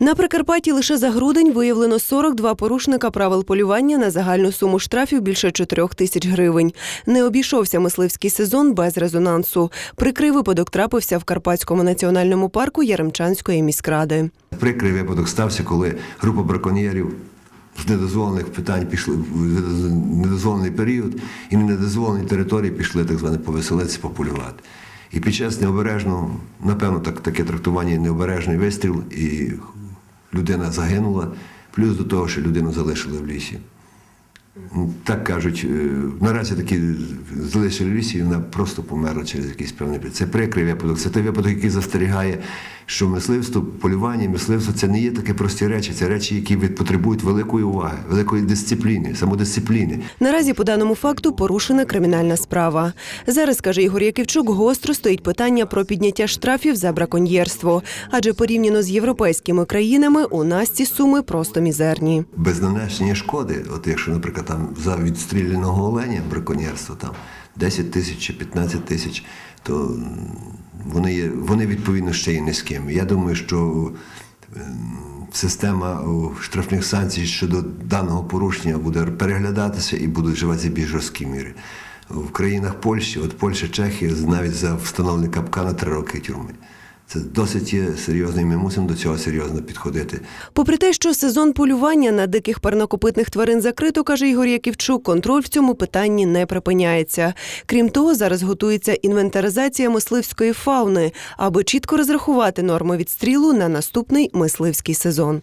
На Прикарпатті лише за грудень виявлено 42 порушника правил полювання на загальну суму штрафів більше 4 тисяч гривень. Не обійшовся мисливський сезон без резонансу. Прикрий випадок трапився в Карпатському національному парку Яремчанської міськради. Прикрий випадок стався, коли група браконьєрів з недозволених питань пішли в недозволений період і на недозволеній території пішли так зване повеселитися, пополювати. І під час необережного, напевно, так, таке трактування необережний вистріл, і людина загинула, плюс до того, що людину залишили в лісі. Так кажуть, е, наразі такі залишили лісі, і вона просто померла через якийсь певний період. Це прикрий випадок. Це той випадок, який застерігає, що мисливство, полювання, мисливство це не є такі прості речі. Це речі, які потребують великої уваги, великої дисципліни, самодисципліни. Наразі по даному факту порушена кримінальна справа. Зараз, каже Ігор Яківчук, гостро стоїть питання про підняття штрафів за браконьєрство. Адже порівняно з європейськими країнами у нас ці суми просто мізерні. Без нанесення шкоди, от якщо, наприклад, там за відстріляного оленя браконьєрство там 10 тисяч чи 15 тисяч, то вони, є, вони відповідно ще й низькими. Я думаю, що ем, система штрафних санкцій щодо даного порушення буде переглядатися і будуть вживатися більш жорсткі міри. В країнах Польщі, от Польща, Чехія, навіть за встановлення капкана три роки тюрми. Це досить є серйозно, і ми мусимо до цього серйозно підходити. Попри те, що сезон полювання на диких парнокопитних тварин закрито, каже Ігор Яківчук, контроль в цьому питанні не припиняється. Крім того, зараз готується інвентаризація мисливської фауни, аби чітко розрахувати норми відстрілу на наступний мисливський сезон.